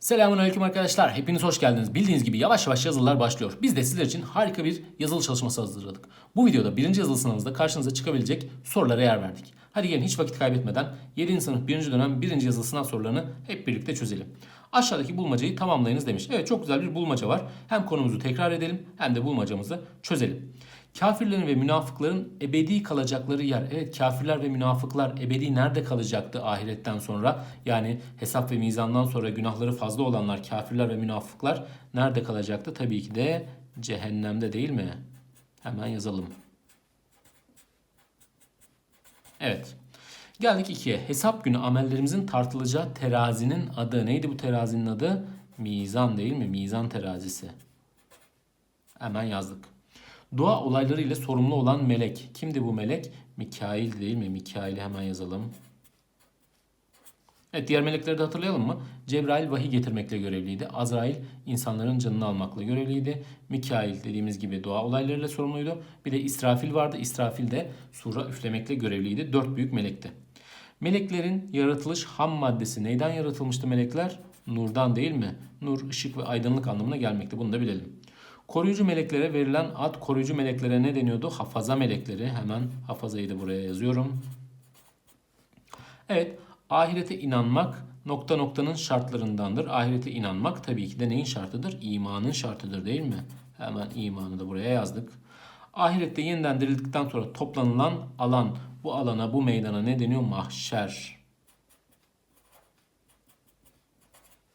Selamünaleyküm arkadaşlar. Hepiniz hoş geldiniz. Bildiğiniz gibi yavaş yavaş yazılılar başlıyor. Biz de sizler için harika bir yazılı çalışması hazırladık. Bu videoda birinci yazılı sınavınızda karşınıza çıkabilecek sorulara yer verdik. Hadi gelin hiç vakit kaybetmeden 7. sınıf 1. dönem 1. yazılı sınav sorularını hep birlikte çözelim. Aşağıdaki bulmacayı tamamlayınız demiş. Evet çok güzel bir bulmaca var. Hem konumuzu tekrar edelim hem de bulmacamızı çözelim. Kafirlerin ve münafıkların ebedi kalacakları yer. Evet kafirler ve münafıklar ebedi nerede kalacaktı ahiretten sonra? Yani hesap ve mizandan sonra günahları fazla olanlar kafirler ve münafıklar nerede kalacaktı? Tabii ki de cehennemde değil mi? Hemen yazalım. Evet. Geldik ikiye. Hesap günü amellerimizin tartılacağı terazinin adı. Neydi bu terazinin adı? Mizan değil mi? Mizan terazisi. Hemen yazdık. Doğa olayları ile sorumlu olan melek. Kimdi bu melek? Mikail değil mi? Mikail'i hemen yazalım. Evet diğer melekleri de hatırlayalım mı? Cebrail vahiy getirmekle görevliydi. Azrail insanların canını almakla görevliydi. Mikail dediğimiz gibi doğa olaylarıyla sorumluydu. Bir de İsrafil vardı. İsrafil de sura üflemekle görevliydi. Dört büyük melekti. Meleklerin yaratılış ham maddesi neyden yaratılmıştı melekler? Nurdan değil mi? Nur, ışık ve aydınlık anlamına gelmekte. Bunu da bilelim. Koruyucu meleklere verilen ad koruyucu meleklere ne deniyordu? Hafaza melekleri. Hemen hafazayı da buraya yazıyorum. Evet, ahirete inanmak nokta noktanın şartlarındandır. Ahirete inanmak tabii ki de neyin şartıdır? İmanın şartıdır değil mi? Hemen imanı da buraya yazdık. Ahirette yeniden dirildikten sonra toplanılan alan, bu alana, bu meydana ne deniyor? Mahşer.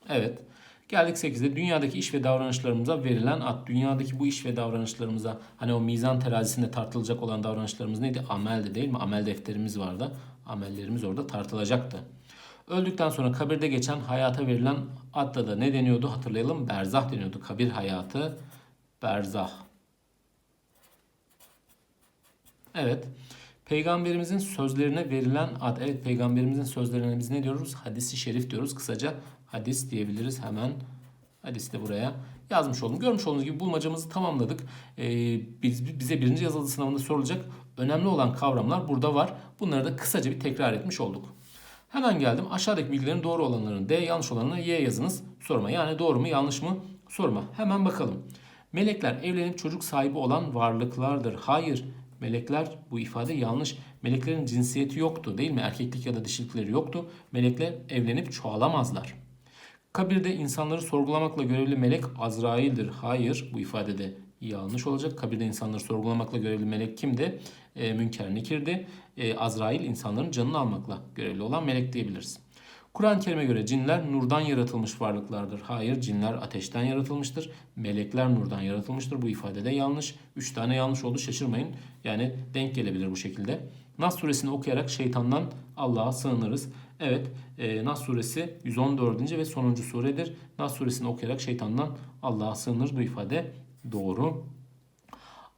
Evet. Geldik 8'de dünyadaki iş ve davranışlarımıza verilen ad. Dünyadaki bu iş ve davranışlarımıza hani o mizan terazisinde tartılacak olan davranışlarımız neydi? Ameldi değil mi? Amel defterimiz vardı. Amellerimiz orada tartılacaktı. Öldükten sonra kabirde geçen hayata verilen adla da ne deniyordu hatırlayalım. Berzah deniyordu. Kabir hayatı berzah. Evet. Peygamberimizin sözlerine verilen ad. Evet peygamberimizin sözlerine biz ne diyoruz? Hadisi şerif diyoruz. Kısaca hadis diyebiliriz hemen. Hadis de buraya yazmış oldum. Görmüş olduğunuz gibi bulmacamızı tamamladık. Ee, biz, bize birinci yazılı sınavında sorulacak önemli olan kavramlar burada var. Bunları da kısaca bir tekrar etmiş olduk. Hemen geldim. Aşağıdaki bilgilerin doğru olanlarını D, yanlış olanlarını Y yazınız sorma. Yani doğru mu yanlış mı sorma. Hemen bakalım. Melekler evlenip çocuk sahibi olan varlıklardır. Hayır. Melekler bu ifade yanlış. Meleklerin cinsiyeti yoktu değil mi? Erkeklik ya da dişilikleri yoktu. Melekler evlenip çoğalamazlar. Kabirde insanları sorgulamakla görevli melek Azrail'dir. Hayır bu ifadede yanlış olacak. Kabirde insanları sorgulamakla görevli melek kimdi? E, Münker Nekir'di. E, Azrail insanların canını almakla görevli olan melek diyebiliriz. Kur'an-ı Kerim'e göre cinler nurdan yaratılmış varlıklardır. Hayır cinler ateşten yaratılmıştır. Melekler nurdan yaratılmıştır. Bu ifade de yanlış. Üç tane yanlış oldu şaşırmayın. Yani denk gelebilir bu şekilde. Nas suresini okuyarak şeytandan Allah'a sığınırız. Evet e, Nas suresi 114. ve sonuncu suredir. Nas suresini okuyarak şeytandan Allah'a sığınır. Bu ifade doğru.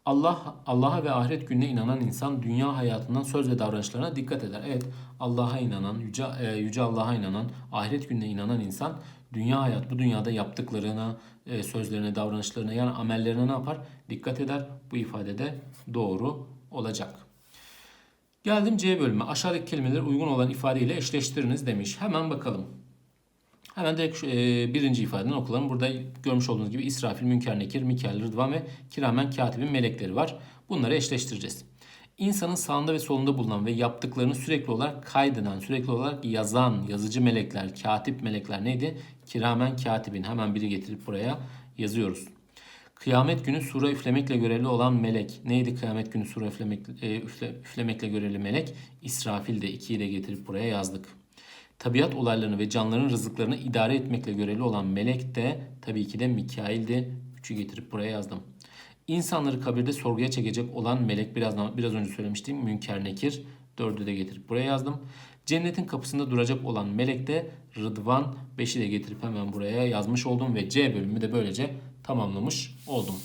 Allah Allah'a ve ahiret gününe inanan insan dünya hayatından söz ve davranışlarına dikkat eder. Evet, Allah'a inanan, yüce, e, yüce Allah'a inanan, ahiret gününe inanan insan dünya hayat, bu dünyada yaptıklarına, e, sözlerine, davranışlarına yani amellerine ne yapar? Dikkat eder. Bu ifade de doğru olacak. Geldim C bölümü. Aşağıdaki kelimeleri uygun olan ifadeyle eşleştiriniz demiş. Hemen bakalım. Hemen direkt şu, e, birinci ifadeden okulalım. Burada görmüş olduğunuz gibi İsrafil, Münker, Nekir, Mikail, Rıdvan ve Kiramen Katib'in melekleri var. Bunları eşleştireceğiz. İnsanın sağında ve solunda bulunan ve yaptıklarını sürekli olarak kaydeden, sürekli olarak yazan yazıcı melekler, katip melekler neydi? Kiramen Katib'in hemen biri getirip buraya yazıyoruz. Kıyamet günü sura üflemekle görevli olan melek. Neydi kıyamet günü sura üflemek, e, üfle, üflemekle görevli melek? İsrafil de ikiyi de getirip buraya yazdık. Tabiat olaylarını ve canlıların rızıklarını idare etmekle görevli olan melek de tabii ki de Mikail'di. Üçü getirip buraya yazdım. İnsanları kabirde sorguya çekecek olan melek biraz, biraz önce söylemiştim. Münker Nekir. Dördü de getirip buraya yazdım. Cennetin kapısında duracak olan melek de Rıdvan. Beşi de getirip hemen buraya yazmış oldum ve C bölümü de böylece tamamlamış oldum.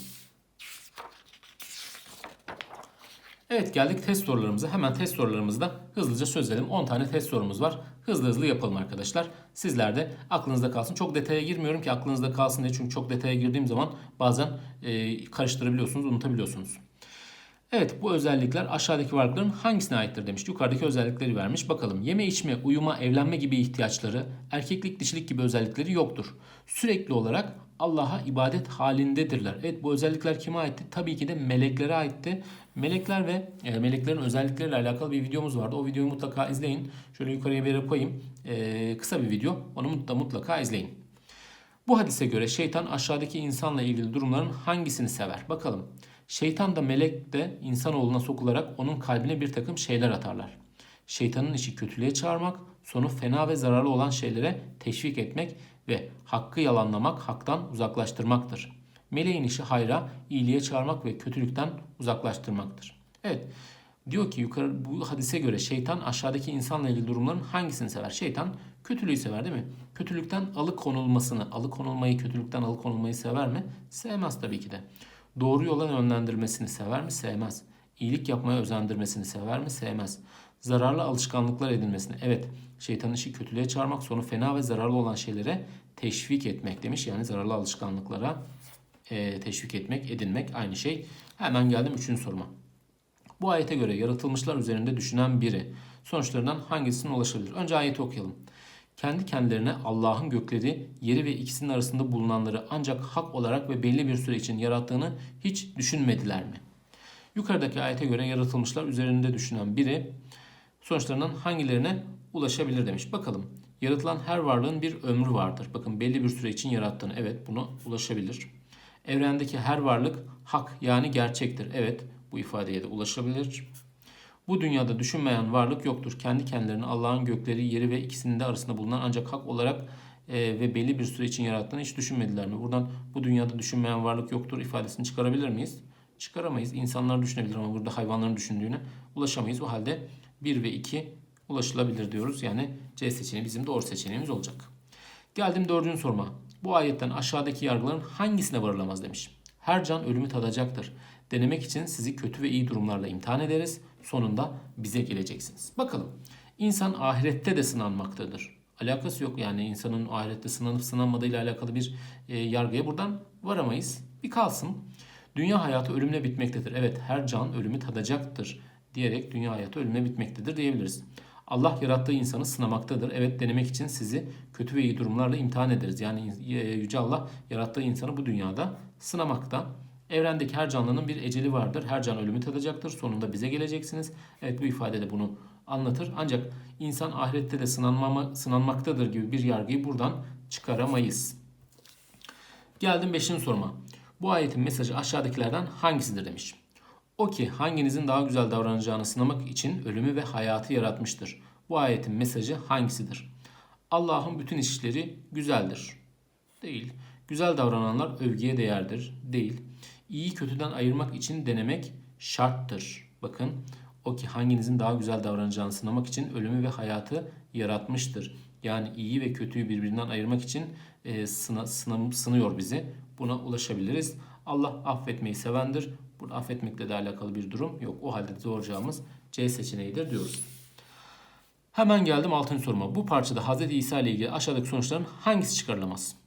Evet geldik test sorularımıza. Hemen test sorularımızı da hızlıca çözelim. 10 tane test sorumuz var. Hızlı hızlı yapalım arkadaşlar. Sizler de aklınızda kalsın. Çok detaya girmiyorum ki aklınızda kalsın diye. Çünkü çok detaya girdiğim zaman bazen e, karıştırabiliyorsunuz, unutabiliyorsunuz. Evet bu özellikler aşağıdaki varlıkların hangisine aittir demiş. Yukarıdaki özellikleri vermiş. Bakalım yeme içme, uyuma, evlenme gibi ihtiyaçları, erkeklik dişilik gibi özellikleri yoktur. Sürekli olarak Allah'a ibadet halindedirler. Evet bu özellikler kime aitti? Tabii ki de meleklere aitti. Melekler ve e, meleklerin özellikleriyle alakalı bir videomuz vardı. O videoyu mutlaka izleyin. Şöyle yukarıya bir yere koyayım. E, kısa bir video. Onu mutlaka, mutlaka izleyin. Bu hadise göre şeytan aşağıdaki insanla ilgili durumların hangisini sever? Bakalım. Şeytan da melek de insanoğluna sokularak onun kalbine bir takım şeyler atarlar. Şeytanın işi kötülüğe çağırmak, sonu fena ve zararlı olan şeylere teşvik etmek ve hakkı yalanlamak, haktan uzaklaştırmaktır. Meleğin işi hayra, iyiliğe çağırmak ve kötülükten uzaklaştırmaktır. Evet, diyor ki yukarı bu hadise göre şeytan aşağıdaki insanla ilgili durumların hangisini sever? Şeytan kötülüğü sever değil mi? Kötülükten alıkonulmasını, alıkonulmayı, kötülükten alıkonulmayı sever mi? Sevmez tabii ki de. Doğru yola yönlendirmesini sever mi? Sevmez. İyilik yapmaya özendirmesini sever mi? Sevmez. Zararlı alışkanlıklar edinmesini. Evet, şeytanın işi kötülüğe çağırmak, sonu fena ve zararlı olan şeylere teşvik etmek demiş. Yani zararlı alışkanlıklara e, teşvik etmek, edinmek aynı şey. Hemen geldim üçüncü soruma. Bu ayete göre yaratılmışlar üzerinde düşünen biri sonuçlarından hangisine ulaşabilir? Önce ayeti okuyalım. Kendi kendilerine Allah'ın gökleri, yeri ve ikisinin arasında bulunanları ancak hak olarak ve belli bir süre için yarattığını hiç düşünmediler mi? Yukarıdaki ayete göre yaratılmışlar üzerinde düşünen biri sonuçlarından hangilerine ulaşabilir demiş. Bakalım. Yaratılan her varlığın bir ömrü vardır. Bakın belli bir süre için yarattığını. Evet buna ulaşabilir. Evrendeki her varlık hak yani gerçektir. Evet bu ifadeye de ulaşabilir. Bu dünyada düşünmeyen varlık yoktur. Kendi kendilerini Allah'ın gökleri, yeri ve ikisinin de arasında bulunan ancak hak olarak e, ve belli bir süre için yarattığını hiç düşünmediler mi? Buradan bu dünyada düşünmeyen varlık yoktur ifadesini çıkarabilir miyiz? Çıkaramayız. İnsanlar düşünebilir ama burada hayvanların düşündüğüne ulaşamayız. O halde 1 ve 2 ulaşılabilir diyoruz. Yani C seçeneği bizim doğru seçeneğimiz olacak. Geldim dördüncü soruma. Bu ayetten aşağıdaki yargıların hangisine varılamaz demiş. Her can ölümü tadacaktır. Denemek için sizi kötü ve iyi durumlarla imtihan ederiz. Sonunda bize geleceksiniz. Bakalım. İnsan ahirette de sınanmaktadır. Alakası yok yani insanın ahirette sınanıp sınanmadığıyla alakalı bir e, yargıya buradan varamayız. Bir kalsın. Dünya hayatı ölümle bitmektedir. Evet her can ölümü tadacaktır diyerek dünya hayatı ölümle bitmektedir diyebiliriz. Allah yarattığı insanı sınamaktadır. Evet denemek için sizi kötü ve iyi durumlarla imtihan ederiz. Yani e, Yüce Allah yarattığı insanı bu dünyada sınamakta. Evrendeki her canlının bir eceli vardır. Her can ölümü tadacaktır. Sonunda bize geleceksiniz. Evet bu ifade de bunu anlatır. Ancak insan ahirette de sınanmama, sınanmaktadır gibi bir yargıyı buradan çıkaramayız. Geldim 5. soruma. Bu ayetin mesajı aşağıdakilerden hangisidir demiş. O ki hanginizin daha güzel davranacağını sınamak için ölümü ve hayatı yaratmıştır. Bu ayetin mesajı hangisidir? Allah'ın bütün işleri güzeldir. Değil. Güzel davrananlar övgüye değerdir. Değil. İyi kötüden ayırmak için denemek şarttır. Bakın o ki hanginizin daha güzel davranacağını sınamak için ölümü ve hayatı yaratmıştır. Yani iyi ve kötüyü birbirinden ayırmak için e, sına, sına, sınıyor bizi. Buna ulaşabiliriz. Allah affetmeyi sevendir. Burada affetmekle de alakalı bir durum yok. O halde doğru cevabımız C seçeneğidir diyoruz. Hemen geldim 6. soruma. Bu parçada Hz. İsa ile ilgili aşağıdaki sonuçların hangisi çıkarılamaz?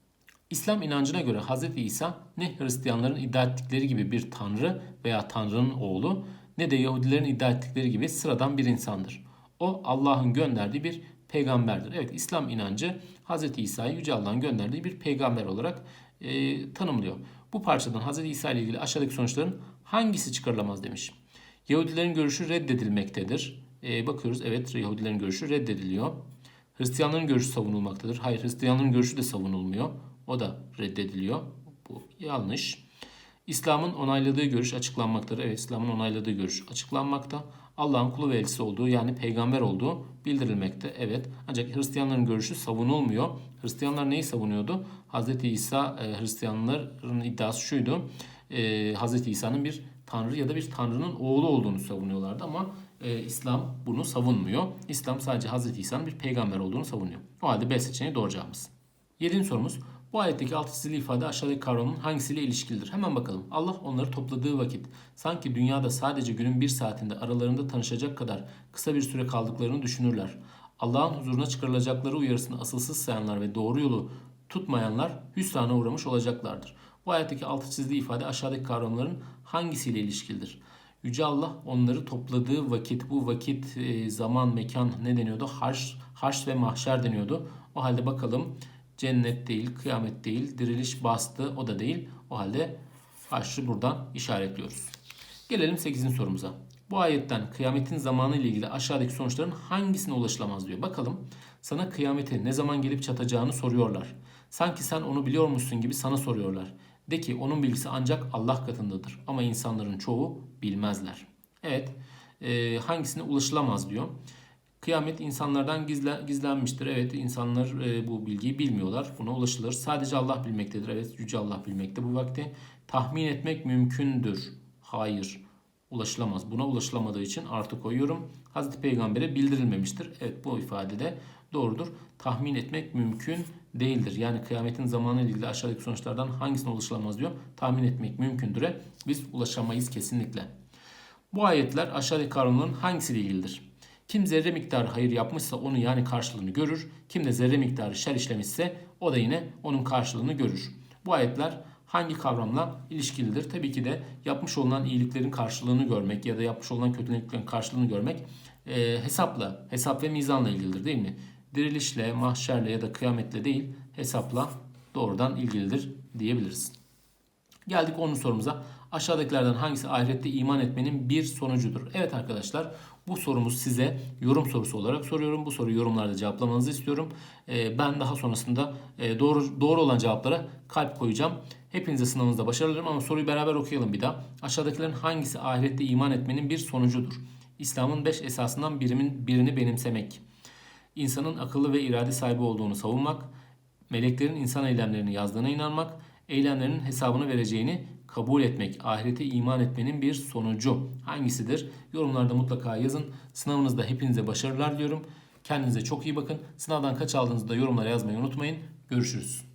İslam inancına göre Hz. İsa ne Hristiyanların iddia ettikleri gibi bir tanrı veya tanrının oğlu ne de Yahudilerin iddia ettikleri gibi sıradan bir insandır. O Allah'ın gönderdiği bir peygamberdir. Evet İslam inancı Hz. İsa'yı Yüce Allah'ın gönderdiği bir peygamber olarak e, tanımlıyor. Bu parçadan Hz. İsa ile ilgili aşağıdaki sonuçların hangisi çıkarılamaz demiş. Yahudilerin görüşü reddedilmektedir. E, bakıyoruz evet Yahudilerin görüşü reddediliyor. Hristiyanların görüşü savunulmaktadır. Hayır Hristiyanların görüşü de savunulmuyor. O da reddediliyor. Bu yanlış. İslam'ın onayladığı görüş açıklanmaktadır. Evet İslam'ın onayladığı görüş açıklanmakta. Allah'ın kulu ve elçisi olduğu yani peygamber olduğu bildirilmekte. Evet ancak Hristiyanların görüşü savunulmuyor. Hristiyanlar neyi savunuyordu? Hz. İsa e, Hristiyanların iddiası şuydu. E, Hz. İsa'nın bir tanrı ya da bir tanrının oğlu olduğunu savunuyorlardı ama e, İslam bunu savunmuyor. İslam sadece Hz. İsa'nın bir peygamber olduğunu savunuyor. O halde B seçeneği doğru cevabımız. Yedinci sorumuz. Bu ayetteki alt çizili ifade aşağıdaki kavramın hangisiyle ilişkilidir? Hemen bakalım. Allah onları topladığı vakit sanki dünyada sadece günün bir saatinde aralarında tanışacak kadar kısa bir süre kaldıklarını düşünürler. Allah'ın huzuruna çıkarılacakları uyarısını asılsız sayanlar ve doğru yolu tutmayanlar hüsrana uğramış olacaklardır. Bu ayetteki altı çizili ifade aşağıdaki kavramların hangisiyle ilişkilidir? Yüce Allah onları topladığı vakit, bu vakit, e, zaman, mekan ne deniyordu? Harş, harş ve mahşer deniyordu. O halde bakalım cennet değil, kıyamet değil, diriliş bastı o da değil. O halde haşrı buradan işaretliyoruz. Gelelim 8. sorumuza. Bu ayetten kıyametin zamanı ile ilgili aşağıdaki sonuçların hangisine ulaşılamaz diyor. Bakalım sana kıyameti ne zaman gelip çatacağını soruyorlar. Sanki sen onu biliyormuşsun gibi sana soruyorlar. De ki onun bilgisi ancak Allah katındadır ama insanların çoğu bilmezler. Evet e, hangisine ulaşılamaz diyor. Kıyamet insanlardan gizle, gizlenmiştir. Evet insanlar e, bu bilgiyi bilmiyorlar. Buna ulaşılır. Sadece Allah bilmektedir. Evet Yüce Allah bilmekte bu vakti. Tahmin etmek mümkündür. Hayır ulaşılamaz. Buna ulaşılamadığı için artı koyuyorum. Hazreti Peygamber'e bildirilmemiştir. Evet bu ifade de doğrudur. Tahmin etmek mümkün değildir. Yani kıyametin zamanı ile ilgili aşağıdaki sonuçlardan hangisine ulaşılamaz diyor. Tahmin etmek mümkündüre biz ulaşamayız kesinlikle. Bu ayetler aşağıdaki kavramların hangisiyle ilgilidir? Kim zerre miktarı hayır yapmışsa onu yani karşılığını görür. Kim de zerre miktarı şer işlemişse o da yine onun karşılığını görür. Bu ayetler hangi kavramla ilişkilidir? Tabii ki de yapmış olunan iyiliklerin karşılığını görmek ya da yapmış olunan kötülüklerin karşılığını görmek e, hesapla, hesap ve mizanla ilgilidir değil mi? Dirilişle, mahşerle ya da kıyametle değil hesapla doğrudan ilgilidir diyebiliriz. Geldik 10. sorumuza. Aşağıdakilerden hangisi ahirette iman etmenin bir sonucudur? Evet arkadaşlar bu sorumuz size yorum sorusu olarak soruyorum. Bu soruyu yorumlarda cevaplamanızı istiyorum. Ee, ben daha sonrasında e, doğru doğru olan cevaplara kalp koyacağım. Hepinize sınavınızda başarılarım ama soruyu beraber okuyalım bir daha. Aşağıdakilerin hangisi ahirette iman etmenin bir sonucudur? İslam'ın 5 esasından birimin, birini benimsemek. İnsanın akıllı ve irade sahibi olduğunu savunmak. Meleklerin insan eylemlerini yazdığına inanmak. Eylemlerinin hesabını vereceğini kabul etmek, ahirete iman etmenin bir sonucu hangisidir? Yorumlarda mutlaka yazın. Sınavınızda hepinize başarılar diliyorum. Kendinize çok iyi bakın. Sınavdan kaç aldığınızı da yorumlara yazmayı unutmayın. Görüşürüz.